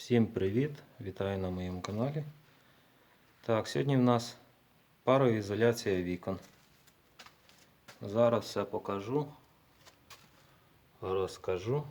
Всім привіт! Вітаю на моєму каналі. Так, сьогодні в нас пароізоляція вікон. Зараз все покажу, розкажу.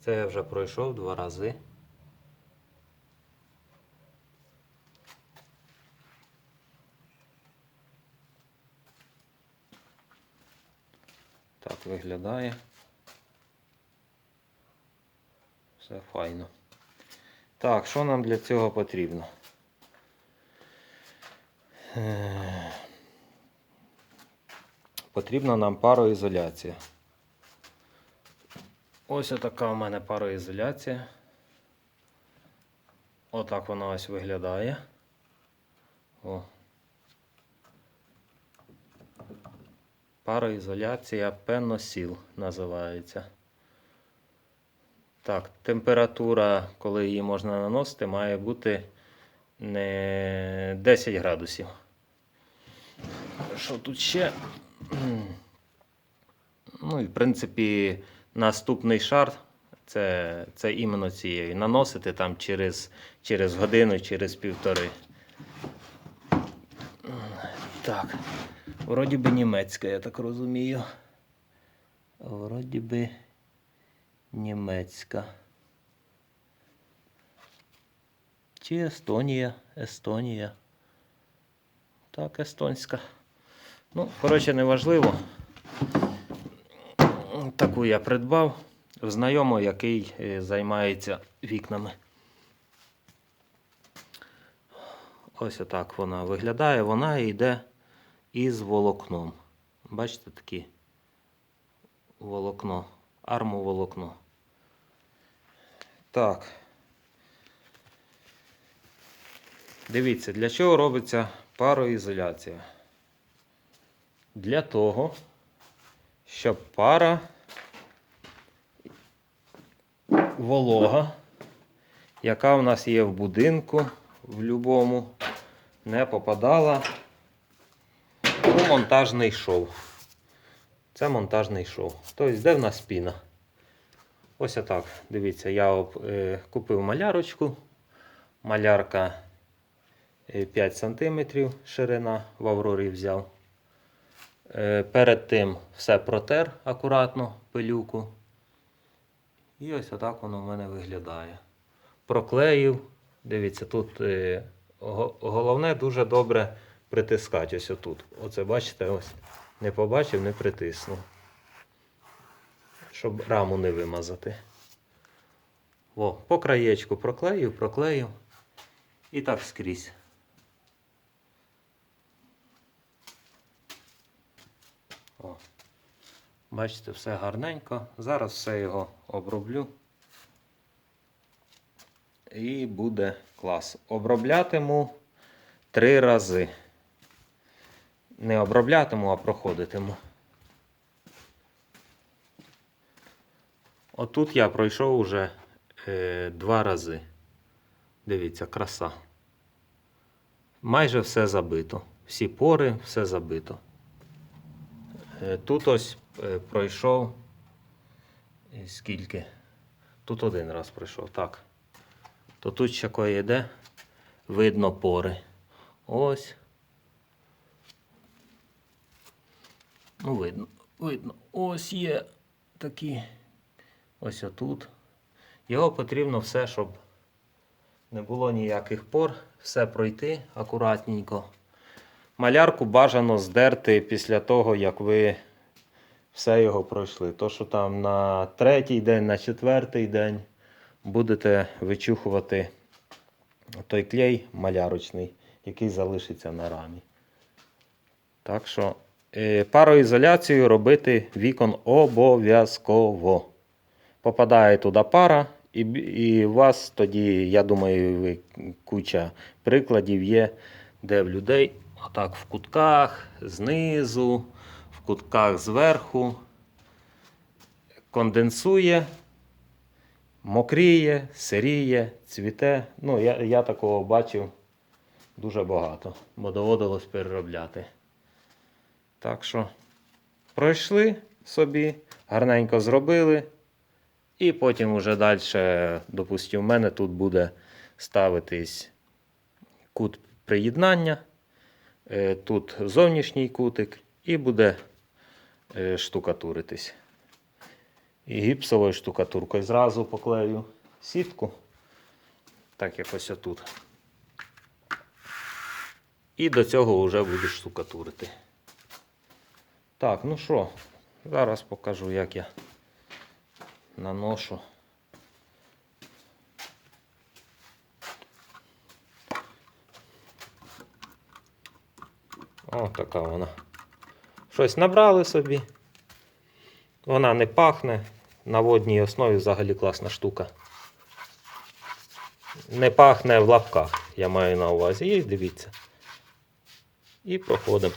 Це я вже пройшов два рази. Так виглядає. Все файно. Так, що нам для цього потрібно? Е, Потрібна нам пароізоляція. Ось така у мене пароізоляція. Отак вона ось виглядає. О. Пароізоляція пеносіл називається. Так, температура, коли її можна наносити, має бути не 10 градусів. Що тут ще? Ну і в принципі наступний шар це, це іменно цією. Наносити там через, через годину, через півтори. Так. Вроді би німецька, я так розумію. Вроді би німецька. Чи Естонія, Естонія. Так, естонська. Ну, коротше, неважливо. Таку я придбав в знайомого, який е, займається вікнами. Ось отак вона виглядає. Вона йде із волокном. Бачите такі волокно, армоволокно. Так. Дивіться, для чого робиться пароізоляція? Для того, щоб пара волога, яка в нас є в будинку, в будь-якому, не попадала у монтажний шов. Це монтажний шов. Тобто, де в нас піна? Ось отак. Дивіться, я е, купив малярочку. Малярка е, 5 см ширина в Аврорі взяв. Е, перед тим все протер акуратно, пилюку. І ось отак воно в мене виглядає. Проклеїв. Дивіться, тут е, головне дуже добре притискати ось отут. Оце бачите, ось. Не побачив, не притиснув. Щоб раму не вимазати. О, по краєчку проклеїв, проклеїв. І так скрізь. О. Бачите, все гарненько. Зараз все його оброблю. І буде клас. Оброблятиму три рази. Не оброблятиму, а проходитиму. Отут я пройшов уже е, два рази. Дивіться, краса. Майже все забито. Всі пори, все забито. Е, Тут ось е, пройшов. е, Скільки? Тут один раз пройшов, так. То тут ще кое йде. Видно пори. Ось. Ну, видно, видно. Ось є такі. Ось отут. Його потрібно все, щоб не було ніяких пор, все пройти акуратненько. Малярку бажано здерти після того, як ви все його пройшли. То, що там на третій день, на четвертий день будете вичухувати той клей малярочний, який залишиться на рамі. Так що е, пароізоляцію робити вікон обов'язково. Попадає туди пара, і, і у вас тоді, я думаю, куча прикладів є, де в людей отак в кутках, знизу, в кутках зверху конденсує, мокріє, сиріє, цвіте. Ну, я, я такого бачив дуже багато, бо доводилось переробляти. Так що пройшли собі, гарненько зробили. І потім уже далі, допустимо, в мене тут буде ставитись кут приєднання, е, тут зовнішній кутик і буде е, штукатуритись. І гіпсовою штукатуркою зразу поклею сітку, так як ось отут. І до цього вже буду штукатурити. Так, ну що, зараз покажу, як я наношу. О, така вона. Щось набрали собі. Вона не пахне. На водній основі взагалі класна штука. Не пахне в лапках, я маю на увазі. І дивіться. І проходимо.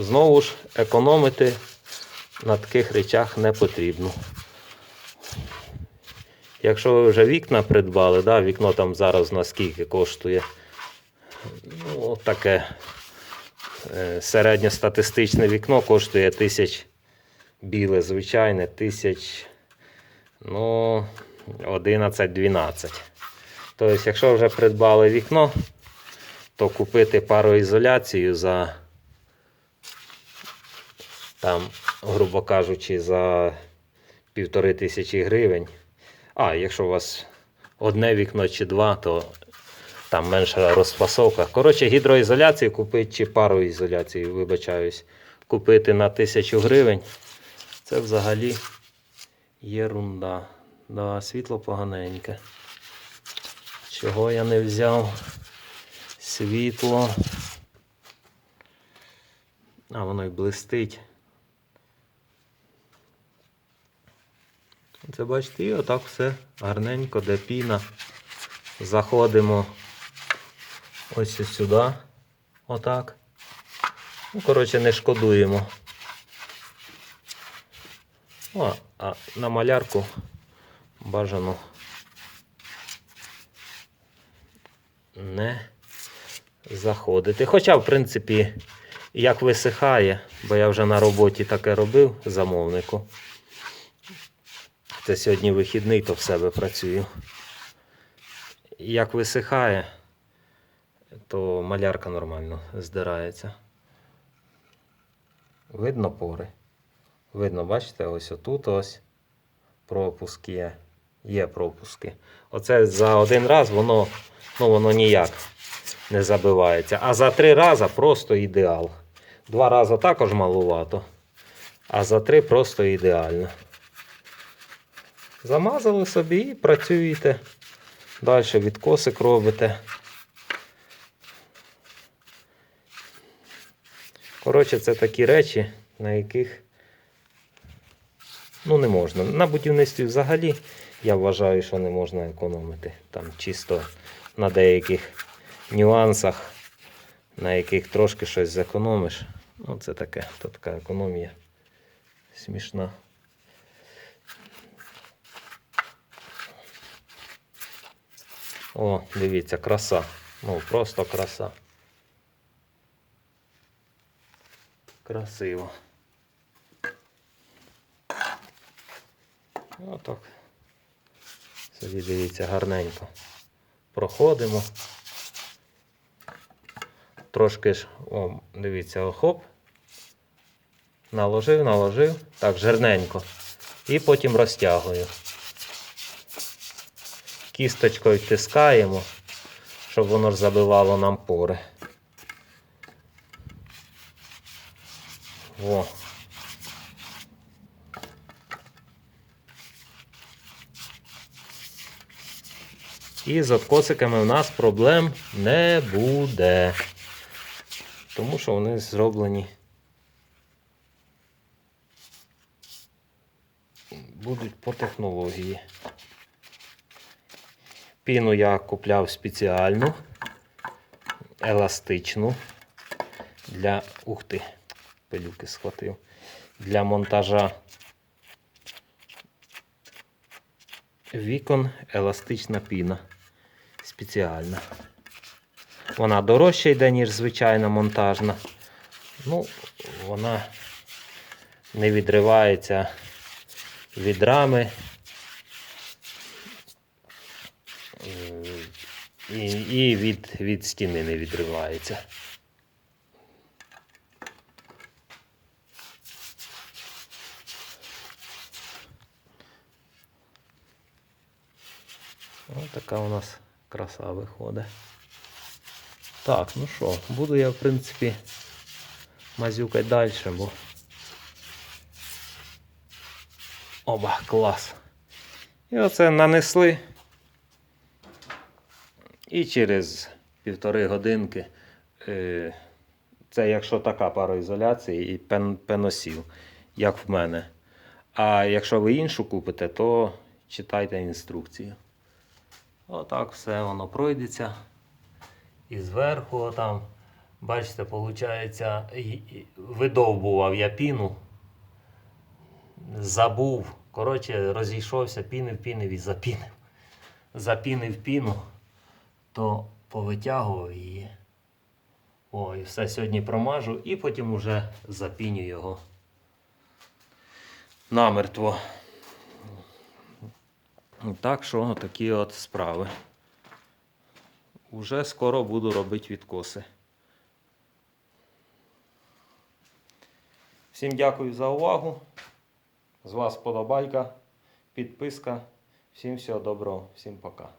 Знову ж економити на таких речах не потрібно. Якщо ви вже вікна придбали, да, вікно там зараз наскільки коштує. Ну, таке е, середньостатистичне вікно коштує тисяч біле, звичайне, тисяч ну, 11-12. Тобто, якщо вже придбали вікно, то купити пароізоляцію за там, грубо кажучи, за півтори тисячі гривень. А, якщо у вас одне вікно чи два, то там менша розфасовка. Коротше, гідроізоляцію купити чи пароізоляцію, вибачаюсь, купити на тисячу гривень. Це взагалі єрунда. Да, світло поганеньке. Чого я не взяв? Світло. А, воно й блистить. Це бачите, і отак все гарненько, де піна. Заходимо ось сюди. Отак. Ну, коротше, не шкодуємо. О, а на малярку бажано не заходити. Хоча, в принципі, як висихає, бо я вже на роботі таке робив замовнику. Це сьогодні вихідний, то в себе працюю. Як висихає, то малярка нормально здирається. Видно пори. Видно, бачите, ось отут ось пропуск є. Є пропуски. Оце за один раз воно, ну, воно ніяк не забивається. А за три рази просто ідеал. Два рази також малувато. А за три просто ідеально. Замазали собі і працюєте. Далі відкосик робите. Коротше, це такі речі, на яких ну, не можна. На будівництві взагалі я вважаю, що не можна економити. Там чисто на деяких нюансах, на яких трошки щось зекономиш. Ну, це таке, то така економія смішна. О, дивіться, краса. Ну, просто краса. Красиво. Отак. Собі дивіться, гарненько. Проходимо. Трошки ж, о, дивіться, хоп. Наложив, наложив. Так, жирненько. І потім розтягую. Кісточкою тискаємо, щоб воно забивало нам пори. О. І з откосиками у нас проблем не буде. Тому що вони зроблені. Будуть по технології. Піну я купляв спеціальну, еластичну для. Ух ти, пилюки схватив. Для монтажа вікон еластична піна. Спеціальна. Вона дорожча йде, ніж звичайна монтажна. Ну, вона не відривається від рами. Е, І, і від, від стіни не відривається. Ось така у нас краса виходить. Так, ну що, буду я, в принципі, мазюкати далі, бо. Оба, клас. І оце нанесли. І через півтори годинки. е, Це якщо така пароізоляція і пен, пеносіл, як в мене. А якщо ви іншу купите, то читайте інструкцію. Отак все воно пройдеться. І зверху там, бачите, виходить, видовбував я піну. Забув. Коротше, розійшовся, пінив, пінив і запінив. Запінив піну, то повитягував її. О, і все сьогодні промажу і потім уже запіню його намертво. Так що такі от справи. Уже скоро буду робити відкоси. Всім дякую за увагу. З вас подобайка, підписка. Всім всього доброго, всім пока.